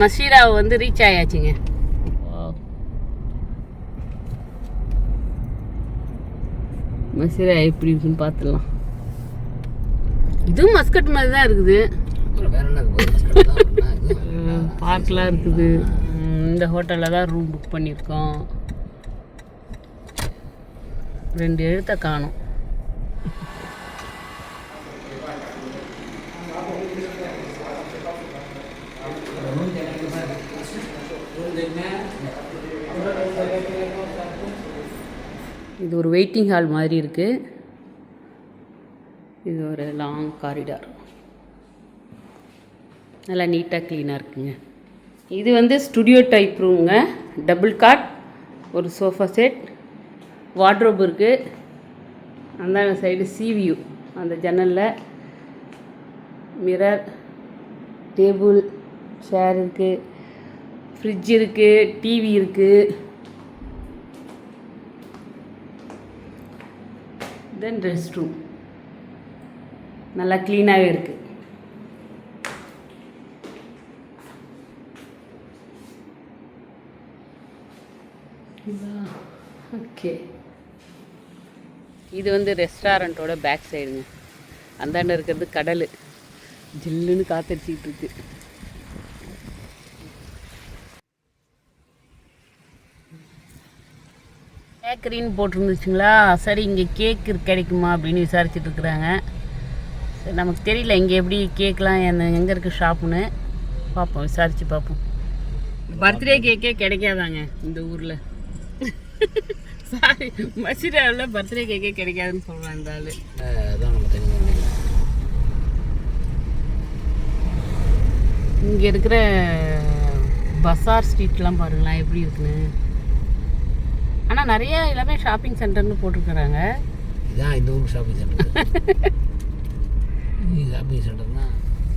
மசீரா வந்து ரீச் ஆயாச்சுங்க. மசீரா எப்படி இருக்குன்னு பார்த்துடலாம். இதுவும் மஸ்கட் மாதிரி தான் இருக்குது. வேற என்ன இருக்கு பாரு, மஸ்கட் தான். என்ன இது? பார்க்லாம் இருக்குது. இந்த ஹோட்டலில் தான் ரூம் புக் பண்ணியிருக்கோம். ரெண்டு எழுத்தை காணும். இது ஒரு வெயிட்டிங் ஹால் மாதிரி இருக்குது இது ஒரு லாங் காரிடார் நல்லா நீட்டாக க்ளீனாக இருக்குங்க. இது வந்து ஸ்டுடியோ டைப் ரூமுங்க டபுள் காட் ஒரு சோஃபா செட் வார்ட்ரோப் இருக்குது அந்த சைடு சிவியூ அந்த ஜன்னலில் மிரர் டேபிள் சேர் இருக்குது ஃப்ரிட்ஜ் இருக்குது டிவி இருக்குது தென் ரெஸ்ட் ரூம் நல்லா க்ளீனாகவே இருக்குது ஓகே இது வந்து ரெஸ்டாரண்ட்டோட பேக் சைடுங்க அந்தாண்ட இருக்கிறது கடல். ஜில்லுன்னு காத்தடிச்சிக்கிட்டு இருக்கு. பேக்கரின்னு போட்டிருந்துச்சுங்களா? சரி இங்கே கேக் கிடைக்குமா அப்படின்னு விசாரிச்சுட்டு இருக்கிறாங்க. சரி நமக்கு தெரியல இங்கே எப்படி கேக்லாம் எங்கே இருக்குது ஷாப்புன்னு. பார்ப்போம் விசாரித்து பார்ப்போம். பர்த்டே கேக்கே கிடைக்காதாங்க இந்த ஊரில். சாரி மசீராவில் பர்த்டே கேக்கே கிடைக்காதுன்னு சொல்கிறான் இந்த ஆள். இங்கே இருக்கிற பசார் ஸ்ட்ரீட்லாம் பாருங்களேன் எப்படி இருக்குன்னு. ஆனால் நிறைய எல்லாமே ஷாப்பிங் சென்டர்னு போட்டிருக்கிறாங்க. இதான் இந்த ஊர் ஷாப்பிங் சென்டர் ஷாப்பிங் சென்டர் தான்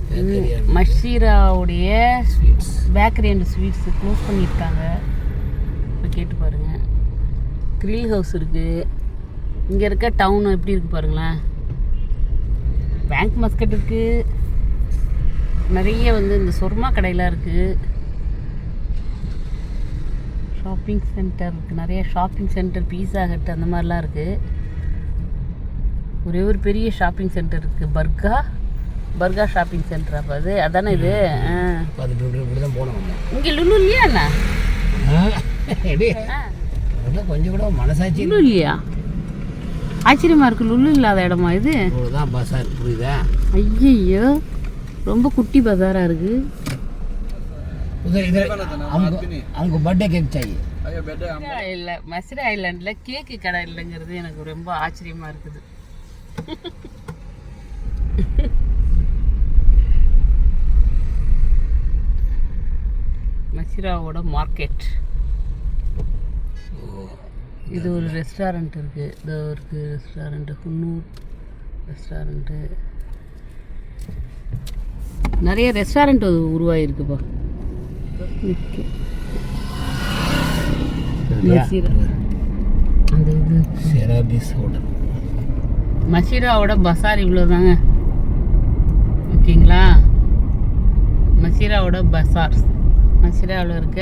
bakery மஷீராவுடைய sweets bakery and sweets close பண்ணியிருக்காங்க. இப்போ கேட்டு பாருங்க. கிரில் ஹவுஸ் இருக்குது இங்கே இருக்க டவுன் எப்படி இருக்குது பாருங்களேன். பேங்க் மஸ்கட் இருக்குது நிறைய வந்து இந்த சொர்மா கடையெல்லாம் இருக்குது ஷாப்பிங் சென்டர் இருக்குது நிறைய ஷாப்பிங் சென்டர் பீஸா ஹட் அந்த மாதிரிலாம் இருக்குது ஒரே ஒரு பெரிய ஷாப்பிங் சென்டர் இருக்குது பர்கா பர்கா ஷாப்பிங் சென்டர் அப்போ அது. அதானே இது? தான் போனோம் இங்கே லுலு இல்லையா என்ன கொஞ்சம் கூட மனசாட்சி லுலு இல்லையா? ஆச்சரியமா இருக்கு. லுலு இல்லாத இடமா இது? தான் பசார் புரியுதா? ஐயையோ. ரொம்ப குட்டி பஜாரா இருக்கு. उधर इधर हमको हमको बर्थडे केक चाहिए இல்ல மசிர ஐலாண்ட்ல கேக்கு கடை இல்லைங்கிறது எனக்கு ரொம்ப ஆச்சரியமா இருக்குது மசிராவோட மார்க்கெட் இது ஒரு ரெஸ்டாரண்ட் இருக்கு இது இருக்கு ரெஸ்டாரண்ட் குன்னூர் ரெஸ்டாரண்ட்டு நிறைய ரெஸ்டாரண்ட் உருவாகிருக்குப்பா ஓகே மசீரா அந்த இது. மசீராவோட பசார் இவ்வளோதாங்க ஓகேங்களா? மசீராவோட பசார். மசீராவில் இருக்க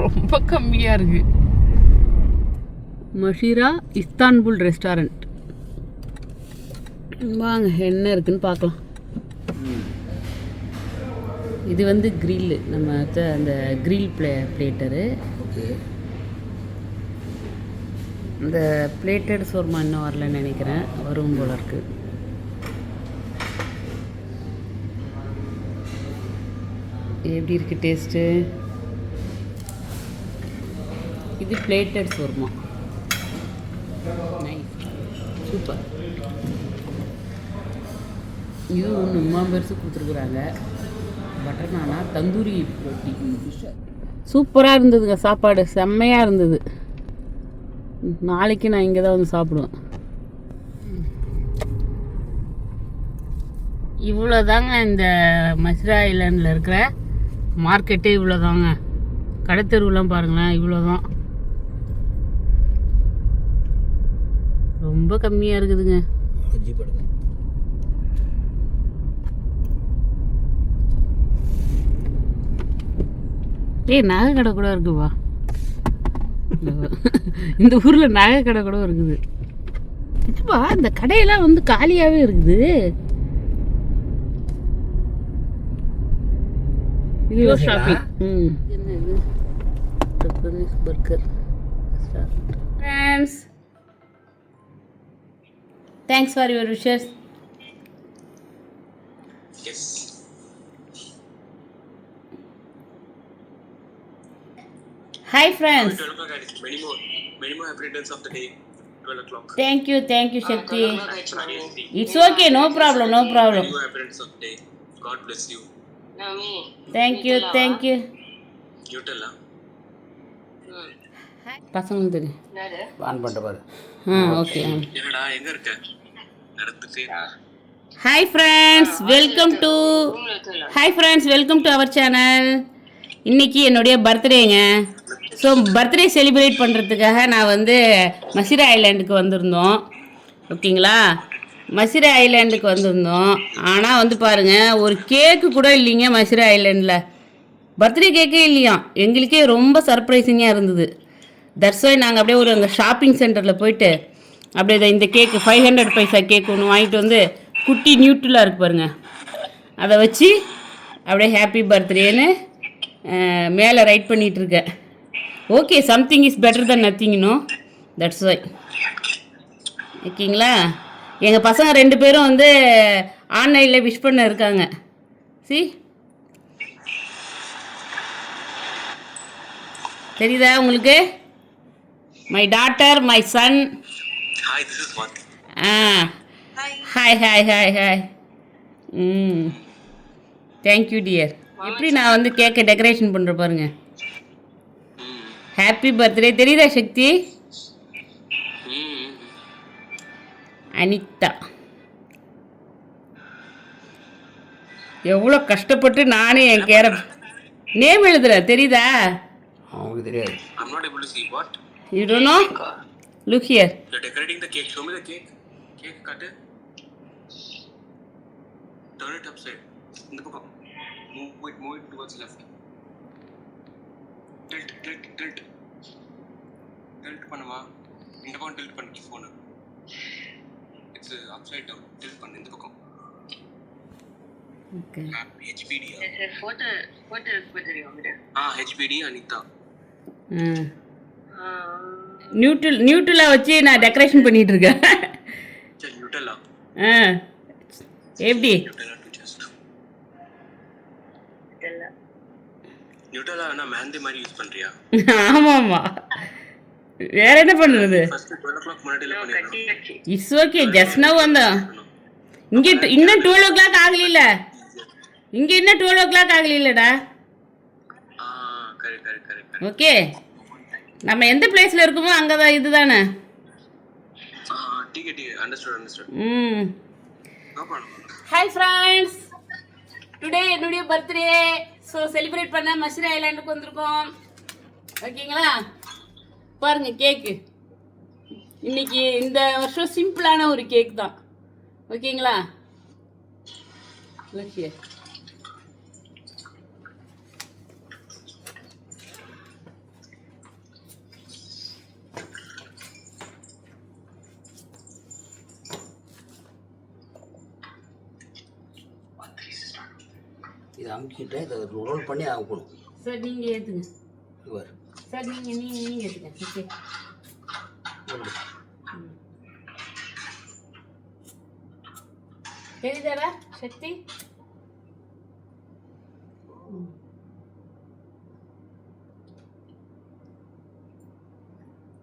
ரொம்ப கம்மியாக இருக்குது மஷீரா இஸ்தான்புல் ரெஸ்டாரண்ட். வாங்க என்ன இருக்குதுன்னு பார்க்கலாம். இது வந்து கிரில் நம்ம அந்த கிரில் பிளே பிளேட்டரு இந்த பிளேட்டட் சோர்மா இன்னும் வரலன்னு நினைக்கிறேன். வரும் போல இருக்கு. எப்படி இருக்கு டேஸ்ட்டு இது பிளேட்டட் சோர்மா. சூப்பர் இது ஒன்று உமா பெருசு கொடுத்துருக்குறாங்க. பட்டர் நானா தந்தூரி ரொட்டி சூப்பராக இருந்ததுங்க சாப்பாடு செம்மையாக இருந்தது. நாளைக்கு நான் இங்கே தான் வந்து சாப்பிடுவேன். இவ்வளோ தாங்க இந்த மஸ்ரா ஐலாண்டில் இருக்கிற மார்க்கெட்டே இவ்வளோ தாங்க கடைத்தெருவுலாம் பாருங்களேன் இவ்வளோ தான் ரொம்ப கம்மியாக இருக்குதுங்க. ஏய் நகை கடை கூட இருக்குப்பா இந்த ஊரில் நகை கடை கூட இருக்குது. இதுப்பா இந்த கடையெல்லாம் வந்து காலியாகவே இருக்குது. இது இது ஷாப்பிங் ம். என்ன இது Japanese burger. Friends thanks for your wishes the day. 12 o'clock. Thank you thank you Sakthi it's okay no problem no problem. Thank you thank you You. Tell her. பசங்களும் தெரியும். ஆன் பண்ணிட்டு பாரு. ஆ ஓகே என்னடா எங்க இருக்க? நடந்துட்டே. Hi friends welcome to hi friends welcome to our channel இன்னைக்கு என்னுடைய பர்த்டேங்க ஸோ பர்த்டே செலிப்ரேட் பண்ணுறதுக்காக நான் வந்து மசிரா ஐலாண்டுக்கு வந்திருந்தோம். ஓகேங்களா மசிரா ஐலாண்டுக்கு வந்திருந்தோம். ஆனால் வந்து பாருங்கள் ஒரு கேக்கு கூட இல்லைங்க மசிரா ஐலாண்டில் பர்த்டே கேக்கே இல்லையா? எங்களுக்கே ரொம்ப சர்ப்ரைசிங்காக இருந்தது. தட்ஸ் ஒய் நாங்கள் அப்படியே ஒரு அங்கே ஷாப்பிங் சென்டரில் போயிட்டு அப்படியே இந்த cake five hundred paisa cake ஒன்று வாங்கிட்டு வந்து குட்டி நியூட்ரலாக இருக்கு பாருங்க. அதை வச்சு அப்படியே ஹாப்பி பர்த்டேன்னு மேலே ரைட் பண்ணிகிட்ருக்கேன் okay something is better than nothing no that's why ஓகேங்களா எங்கள் பசங்க ரெண்டு பேரும் வந்து ஆன்லைனில் விஷ் பண்ண இருக்காங்க. சி தெரியுதா உங்களுக்கு? My daughter my son. Ah. Hi hi hi hi ம். தேங்க்யூ டியர் எப்படி நான் வந்து கேக்கை டெக்கரேஷன் பண்ணுற பாருங்க. ஹாப்பி பர்த்டே தெரியுதா சக்தி Hmm. அனிதா எவ்வளோ கஷ்டப்பட்டு நானே என் கேர நேம் எழுதுற தெரியுதா அவங்களுக்கு தெரியாது I'm not able to see what. You don't know look here You're decorating the cake. Show me the cake. Cake cut it. Turn it upside. The book. Move it, move it towards left. Tilt, tilt, tilt. Tilt பண்ணுமா இந்த பக்கம் tilt பண்ணு phone it's upside down tilt பண்ணு இந்த பக்கம். Okay HBD photo photo ஆ? HBD Anitha. Neutral நியூட்ரலாக வச்சு நான் டெக்கரேஷன் பண்ணிட்டு இருக்கேன். சரி நியூட்டலா ஆ? எப்படி? நியூட்டலா டு ஜஸ்ட் தெரியல நியூட்டலா என்ன மேந்தி மாதிரி யூஸ் பண்றியா? ஆமாம்மா. வேற என்ன பண்ணுறது? இட்ஸ் ஓகே ஜஸ்ட் நவ் வந்தோம் இங்கே இன்னும் டுவெல் ஓ கிளாக் ஆகலில்ல. இங்கே இன்னும் டுவெல் ஓ கிளாக் ஆகலில்லடா. ஆ கரெக்ட் கரெக்ட் கரெக்ட் ஓகே நம்ம எந்த பிளேஸில் இருக்கோமோ அங்கே தான் இதுதானே. ஆ டிகே டிகே அண்டர்ஸ்டுட் அண்டர்ஸ்டுட் ம். ஹாய் ஃப்ரெண்ட்ஸ் டுடே என்னுடைய பர்த்டே ஸோ செலிப்ரேட் பண்ண மஸ்ரி ஐலாண்டுக்கு வந்திருக்கோம். ஓகேங்களா பாருங்க கேக்கு இன்னைக்கு இந்த வருஷம் சிம்பிளான ஒரு கேக் தான். ஓகேங்களா? ஓகே. இதை அமுக்கிட்டு இதை ரோல் பண்ணி அமுக்கணும். சார் நீங்கள் ஏற்றுங்க சார் நீங்கள் நீங்கள் நீங்கள் ஏற்றுங்க ஓகே தெரியுதாடா சக்தி.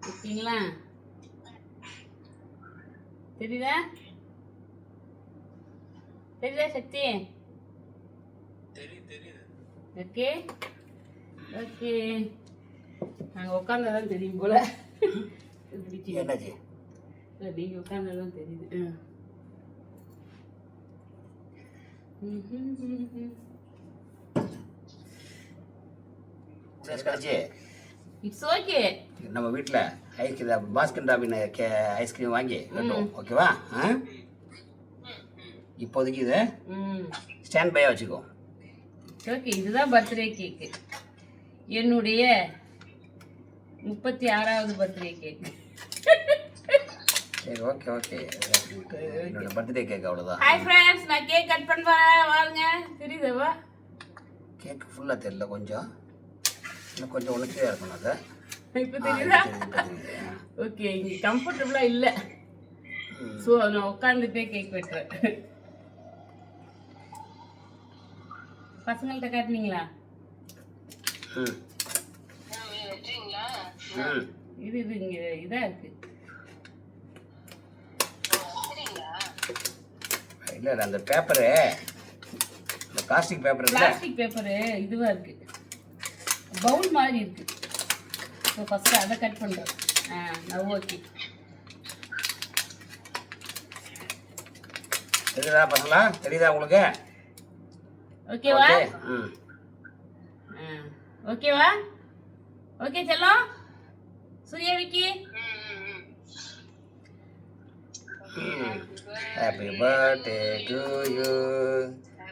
ஓகேங்களா தெரியுதா? தெரியுதா சக்தி? தெரியுது தெரியுது. ஓகே ஓகே நாங்கள் உட்காந்தாதான் தெரியும் போல. இல்லை நீங்கள் உட்காந்தாதான் தெரியுது. இட்ஸ் ஓகே நம்ம வீட்டில் ஐஸ்கிரீம் பாஸ்கர் ராபின் கே ஐஸ்கிரீம் வாங்கி ஓகேவா ஆ? இப்போதைக்கு இதை ஸ்டாண்ட் பையாக வச்சுக்கோ. ஓகே இதுதான் பர்த்டே கேக்கு என்னுடைய முப்பத்தி ஆறாவது பர்த்டே கேக் சரி ஓகே ஓகே என்னோட பர்த்டே கேக் அவ்வளோதான் ஹாய் ஃப்ரெண்ட்ஸ் நான் கேக் கட் பண்ண வாருங்க. தெரியுதவா கேக் ஃபுல்லாக தெரியல கொஞ்சம். இன்னும் கொஞ்சம் உனக்கே இருக்கணும் அதை. இப்போ தெரியுதா. ஓகே இங்கே கம்ஃபர்டபுளாக இல்லை. ஸோ நான் உட்காந்துட்டே கேக் வெட்டுறேன். பசங்கள்கிட்ட காட்டினீங்களா? ம். இது இது இங்கே இதாக இருக்கு. சரிங்களா இல்லை அந்த பேப்பரு. இந்த பிளாஸ்டிக் பேப்பர் பிளாஸ்டிக் பேப்பரு இதுவாக இருக்கு. பவுல் மாதிரி இருக்கு. ஸோ ஃபஸ்ட்டு அதை கட் பண்ணுறேன் ஆ நான் ஓகே தெரியுதா? பசங்களா தெரியுதா உங்களுக்கு? ஓகேவா ஓகே ம் ஆ. ஓகேவா ஓகே செல்லம்? Surya Vicky happy birthday to you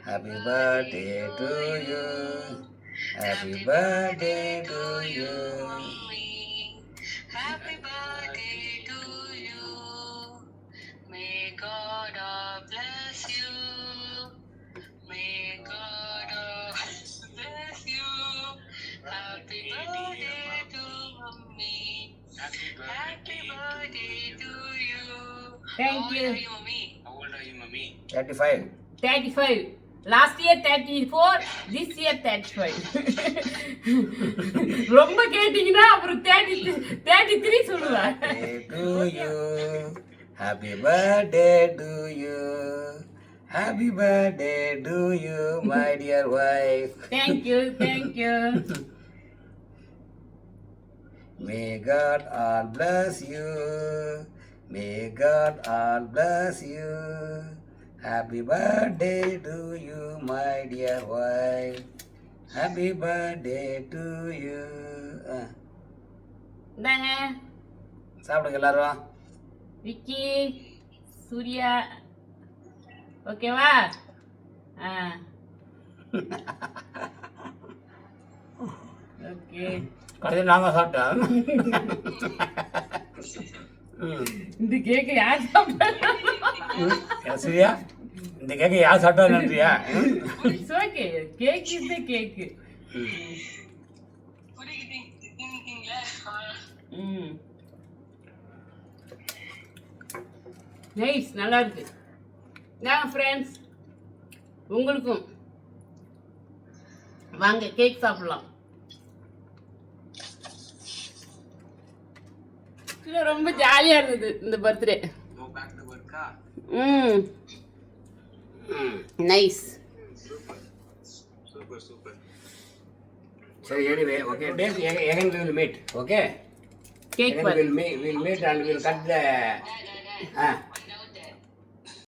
happy birthday to you happy birthday to you thirty five thirty five last year thirty four this year thirty five ரொம்ப கேட்டிங்கன்னா அப்புறம் தேர்ட்டி தேர்ட்டி த்ரீ சொல்லுவேன் happy birthday to you happy birthday to you my dear wife thank you thank you May God all bless you. May God all bless you. Happy birthday to you, my dear wife. Happy birthday to you. ஆ, இந்தாங்க சாப்பிடுங்க எல்லாரும் விக்கி சூர்யா ஓகேவா ஆ okay கடைசி நாங்கள் சாப்பிட்டோம் ம் இந்த கேக்கு யார் சாப்பிட்டா இந்த கேக்கை யார் சாப்பிட்டா நன்றியா it's okay cake is the hmm. Nice நல்லா இருக்கு. இந்தாங்க ஃப்ரெண்ட்ஸ் உங்களுக்கும் வாங்க கேக் சாப்பிடலாம். இது ரொம்ப ஜாலியாக இருந்தது இந்த birthday ah? Hmm hmm nice Super, super. சரி anyway okay days again will meet okay cake we'll meet, we'll meet and we'll cut the. Ah,